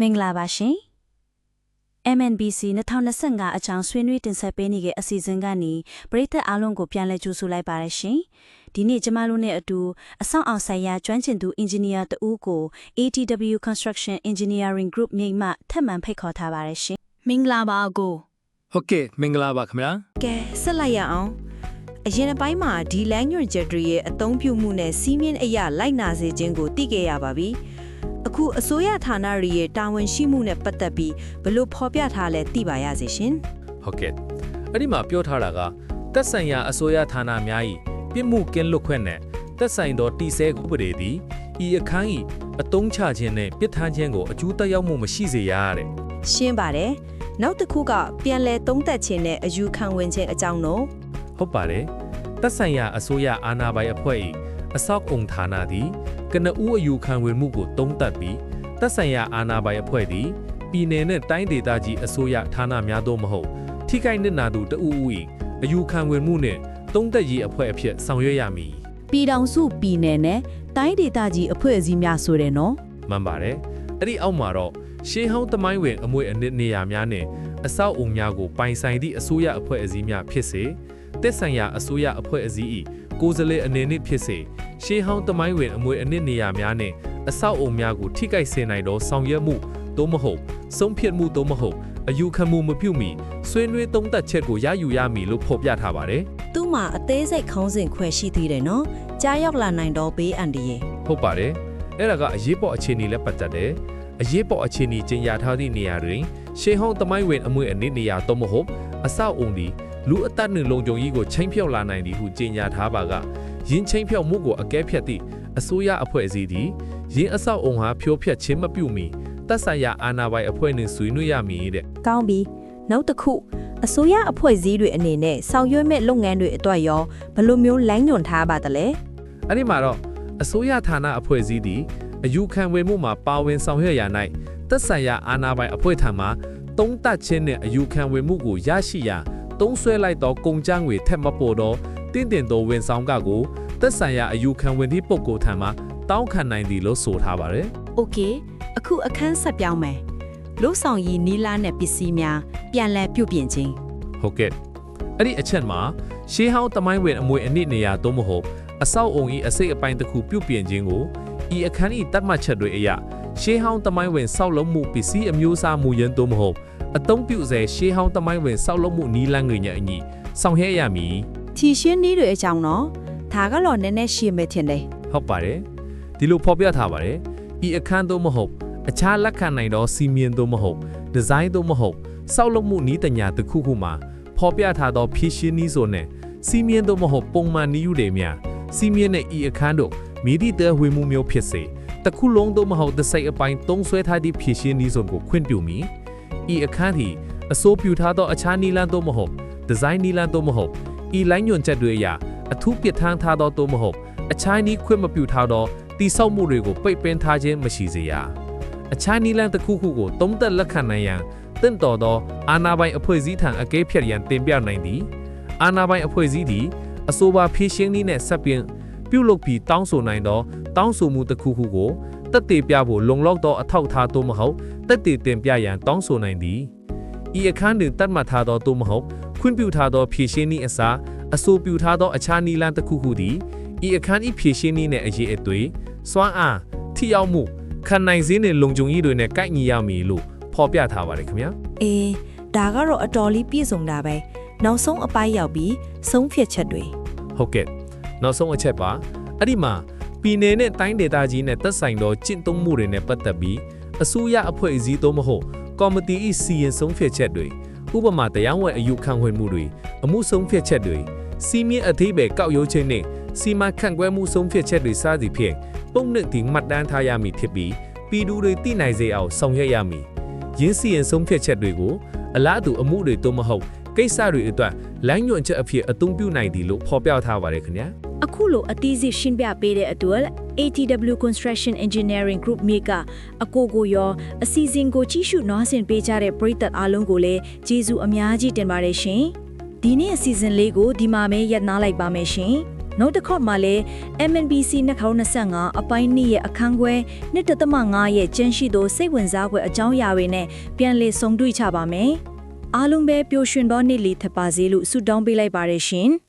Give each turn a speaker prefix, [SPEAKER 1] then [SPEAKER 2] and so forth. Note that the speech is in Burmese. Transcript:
[SPEAKER 1] မင်္ဂလာပါရှင် MNBC 2025အကြောင်းဆွေးနွေးတင်ဆက်ပေးနေတဲ့အစီအစဉ်ကနေပရိသတ်အားလုံးကိုပြန်လည်ကြိုဆိုလိုက်ပါရရှင်ဒီနေ့ကျမတို့နဲ့အတူအဆောင်အောင်ဆိုင်ရာကျွမ်းကျင်သူအင်ဂျင်နီယာတဦးကို ATW Construction Engineering Group မြိတ်မှထပ်မံဖိတ်ခေါ်ထားပါရရှင်
[SPEAKER 2] မင်္ဂလာပါအကို
[SPEAKER 3] ဟုတ်ကဲ့မင်္ဂလာပါခင်ဗျာ
[SPEAKER 4] ကဲဆက်လိုက်ရအောင်အရင်အပိုင်းမှာဒီ language jetry ရဲ့အသုံးပြုမှုနဲ့စီးမြင့်အရာလိုက်နာစေခြင်းကိုသိခဲ့ရပါပြီ အခုအစိုးရဌာနတွေရဲ့တာဝန်ရှိမှုနဲ့ပတ်သက်ပြီးဘယ်လို့ဖော်ပြထားလဲသိပါရစေရှင်
[SPEAKER 3] ဟုတ်ကဲ့အဲ့ဒီမှာပြောထားတာကသက်ဆိုင်ရာအစိုးရဌာနများ၏ပြစ်မှုကင်းလွတ်ခွင့်နဲ့သက်ဆိုင်သောတည်ဆဲဥပဒေသည်ဤအခန်း၏အတုံးချခြင်းနဲ့ပြစ်ထမ်းခြင်းကိုအကျူးတက်ရောက်မှုမရှိစေရတဲ့
[SPEAKER 4] ရှင်းပါတယ်နောက်တစ်ခုကပြန်လဲသုံးသက်ခြင်းနဲ့အယူခံဝင်ခြင်းအကြောင်းတော့
[SPEAKER 3] ဟုတ်ပါတယ်သက်ဆိုင်ရာအစိုးရအာဏာပိုင်အဖွဲ့၏ အစောက်အုံဌာနသည်ကနဦးအယူခံဝင်မှုကိုတုံးတက်ပြီးသက်ဆိုင်ရာအာဏာပိုင်အဖွဲ့သည်ပြည်내နဲ့တိုင်းဒေသကြီးအစိုးရဌာနများသို့မဟုတ်ထိခိုက်နစ်နာသူတဦးဦး၏အယူခံဝင်မှုနှင့်တုံးတက်ရေးအဖွဲ့အဖြစ်ဆောင်ရွက်ရမည်
[SPEAKER 2] ပြည်ထောင်စုပြည်နယ်နဲ့တိုင်းဒေသကြီးအဖွဲ့အစည်းများဆိုတယ်နော်
[SPEAKER 3] မှန်ပါတယ်အဲ့ဒီအောက်မှာတော့ရှေးဟောင်းသမိုင်းဝင်အမွေအနှစ်နေရာများနဲ့အဆောက်အုံများကိုပိုင်ဆိုင်သည့်အစိုးရအဖွဲ့အစည်းများဖြစ်စေတက်ဆိုင်ရာအစိုးရအဖွဲ့အစည်း၏ ကိုယ်စားလှယ်အနေနဲ့ဖြစ်စေရှေးဟောင်းသမိုင်းဝင်အမွေအနှစ်နေရာများနဲ့အဆောက်အုံများကိုထိခိုက်စေနိုင်သောဆောင်ရွက်မှုသို့မဟုတ်ဆုံးဖြတ်မှုသို့မဟုတ်အယူခံမှုမပြုမီဆွေးနွေးသုံးသပ်ချက်ကိုရယူရမည်လို့ဖော်ပြထားပါတယ်
[SPEAKER 4] သူ့မှာအသေးစိတ်ခေါင်းစဉ်ခွဲရှိသေးတယ်နော်ကြားရောက်လာနိုင်တော့ဘေးအန္တရာယ်
[SPEAKER 3] ဟုတ်ပါတယ်အဲ့ဒါကအရေးပေါ်အခြေအနေလည်းပတ်သက်တယ်အရေးပေါ်အခြေအနေကျင်းရထားသည့်နေရာတွင်ရှေးဟောင်းသမိုင်းဝင်အမွေအနှစ်နေရာတော့မဟုတ်အဆောက်အုံဒီ လူအသက်နှင့်လုံခြုံရေးကိုချိန်ဖြောက်လာနိုင်သည်ဟုကြေညာထားပါကယင်းချိန်ဖြောက်မှုကိုအကဲဖြတ်သည့်အစိုးရအဖွဲ့အစည်းသည်ယင်းအဆောက်အုံဟာဖြိုးဖြက်ခြင်းမပြုမီသက်ဆိုင်ရာအာဏာပိုင်အဖွဲ့နှင့်ဆွေးနွေးရမည်တဲ့
[SPEAKER 4] ကောင်းပြီနောက်တစ်ခုအစိုးရအဖွဲ့အစည်းတွေအနေနဲ့ဆောင်ရွက်မဲ့လုပ်ငန်းတွေအတွက်ရောဘယ်လိုမျိုးလိုင်းညွှန်ထားပါသလဲ
[SPEAKER 3] အဲ့ဒီမှာတော့အစိုးရဌာနအဖွဲ့အစည်းသည်အယူခံဝင်မှုမှာပါဝင်ဆောင်ရွက်ရ၌သက်ဆိုင်ရာအာဏာပိုင်အဖွဲ့ထံမှတုံးတက်ခြင်းနှင့်အယူခံဝင်မှုကိုရရှိရ သုံးဆွဲလိုက်သောကုန်ကြငွေထက်မပေါ်တော့တင့်တင်သောဝန်ဆောင်ကကိုသက်ဆိုင်ရာအယူခံဝင်သည့်ပုဂ္ဂိုလ်ထံမှတောင်းခံနိုင်သည်လို့ဆိုထားပါတယ်။
[SPEAKER 2] Okay အခုအခန်းဆက်ပြောင်းမယ်။လို့ဆောင်ရည်နီလာနဲ့ပစ္စည်းများပြန်လည်ပြုပြင်ခြင်း
[SPEAKER 3] ဟုတ်ကဲ့အဲ့ဒီအချက်မှာရှေးဟောင်းတမိုင်းဝင်အမွေအနစ်နေရာသို့မဟုတ်အဆောက်အုံဤအစိတ်အပိုင်းတစ်ခုပြုပြင်ခြင်းကိုဤအခန်းဤတတ်မှတ်ချက်တွေအရရှေးဟောင်းတမိုင်းဝင်ဆောက်လုပ်မှုပစ္စည်းအမျိုးအစားမူရင်းသို့မဟုတ် အသုံးပြုစေရှေးဟောင်းတမိုင်းဝင်ဆောက်လုပ်မှုနီးလန်းငွေညာအညီဆောင်ရွက်ရမည်
[SPEAKER 2] ထီရှင်းနည်းတွေအကြောင်းနော်ဒါကတော့နည်းနည်းရှင်းမယ်ထင်တယ်
[SPEAKER 3] ဟုတ်ပါတယ်ဒီလိုဖော်ပြထားပါတယ်ဤအခန်းသို့မဟုတ်အခြားလက်ခံနိုင်သောစီမင်းသို့မဟုတ်ဒီဇိုင်းသို့မဟုတ်ဆောက်လုပ်မှုနီးတညာတစ်ခုခုမှာဖော်ပြထားသောဖြည့်ရှင်းနည်းဆိုနဲ့စီမင်းသို့မဟုတ်ပုံမှန်နည်းဥတွေများစီမင်းနဲ့ဤအခန်းတို့မိသည့်တဲဝေမှုမျိုးဖြစ်စေတစ်ခုလုံးသို့မဟုတ်တစ်စိတ်အပိုင်းသုံးဆွဲထားသည့်ဖြည့်ရှင်းနည်းစုံကိုခွင့်ပြုမည် ဤအခန်းသည်အစိုးပြုထားသောအခြားနည်းလမ်းသို့မဟုတ်ဒီဇိုင်းနည်းလမ်းသို့မဟုတ်ဤလိုင်းညွန်ချက်တွေအရာအထူးပြဋ္ဌာန်းထားသောသို့မဟုတ်အခြားနည်းခွင့်မပြုထားသောတိဆောက်မှုတွေကိုပိတ်ပင်ထားခြင်းမရှိစေရအခြားနည်းလမ်းတစ်ခုခုကိုတုံးသက်လက်ခံနိုင်ရန်တင့်တော်သောအာဏာပိုင်အဖွဲ့အစည်းထံအကဲဖြတ်ရန်တင်ပြနိုင်သည်အာဏာပိုင်အဖွဲ့အစည်းသည်အဆိုပါဖြည့်ရှင်းနည်းနဲ့ဆက်ပြင်ပြုလုပ်ပြီးတောင်းဆိုနိုင်သောတောင်းဆိုမှုတစ်ခုခုကို တက်တည်ပြဖို့လုံလောက်သောအထောက်အထားသို့မဟုတ်တက်တည်တင်ပြရန်တောင်းဆိုနိုင်သည်ဤအခန်းတွင်တတ်မှတ်ထားသောသို့မဟုတ်ခွင့်ပြုထားသောဖြည့်ရှင်းနည်းအစားအဆိုပြုထားသောအခြားနည်းလမ်းတစ်ခုခုသည်ဤအခန်းဤဖြည့်ရှင်းနည်းနဲ့အရေးအသွေးစွမ်းအားထိရောက်မှုခံနိုင်စည်းနဲ့လုံခြုံရေးတွေနဲ့ကိုက်ညီရမည်လို့ဖော်ပြထားပါတယ်ခင်ဗျာ
[SPEAKER 4] အေးဒါကတော့အတော်လေးပြည့်စုံတာပဲနောက်ဆုံးအပိုင်းရောက်ပြီးဆုံးဖြတ်ချက်တွေ
[SPEAKER 3] ဟုတ်ကဲ့နောက်ဆုံးအချက်ပါအဲ့ဒီမှာ ပြည်내နဲ့တိုင်းဒေသကြီးနဲ့သက်ဆိုင်သောကျင့်သုံးမှုတွေနဲ့ပတ်သက်ပြီးအစိုးရအဖွဲ့အစည်းသို့မဟုတ်ကော်မတီ၏စီရင်ဆုံးဖြတ်ချက်တွေဥပမာတရားဝင်အယူခံဝင်မှုတွေအမှုဆုံးဖြတ်ချက်တွေစီမင်းအသေးပဲကောက်ရုံးခြင်းနဲ့စီမံခန့်ခွဲမှုဆုံးဖြတ်ချက်တွေစသည်ဖြင့်ပုံနဲ့ဒီမှတ်တမ်းထားရမည်ဖြစ်ပြီးပြည်သူတွေသိနိုင်စေအောင်ဆောင်ရွက်ရမည်ရင်းစီရင်ဆုံးဖြတ်ချက်တွေကိုအလားတူအမှုတွေသို့မဟုတ်ကိစ္စတွေအတွက်လိုင်းညွှန်ချက်အဖြစ်အသုံးပြုနိုင်သည်လို့ဖော်ပြထားပါတယ်ခင်ဗျာ
[SPEAKER 1] အခုလိုအသေးစိတ်ရှင်းပြပေးတဲ့အတွက် ATW Construction Engineering Group မြေကအကိုကိုရောအစီအစဉ်ကိုကြီးစုနားဆင်ပေးကြတဲ့ပရိသတ်အားလုံးကိုလည်းကျေးဇူးအများကြီးတင်ပါတယ်ရှင်ဒီနေ့အစီအစဉ်လေးကိုဒီမှာပဲရပ်နားလိုက်ပါမယ်ရှင်
[SPEAKER 5] နောက်တစ်ခေါက်မှာလည်း MNBC 2025အပိုင်း2ရဲ့အခန်းခွဲ1.5ရဲ့ကျန်းရှိသောစိတ်ဝင်စားဖွယ်အကြောင်းအရာတွေနဲ့ပြန်လည်ဆုံတွေ့ချပါမယ်။အားလုံးပဲပျော်ရွှင်သောနေ့လေးထပ်ပါစေလို့ဆုတောင်းပေးလိုက်ပါရရှင်။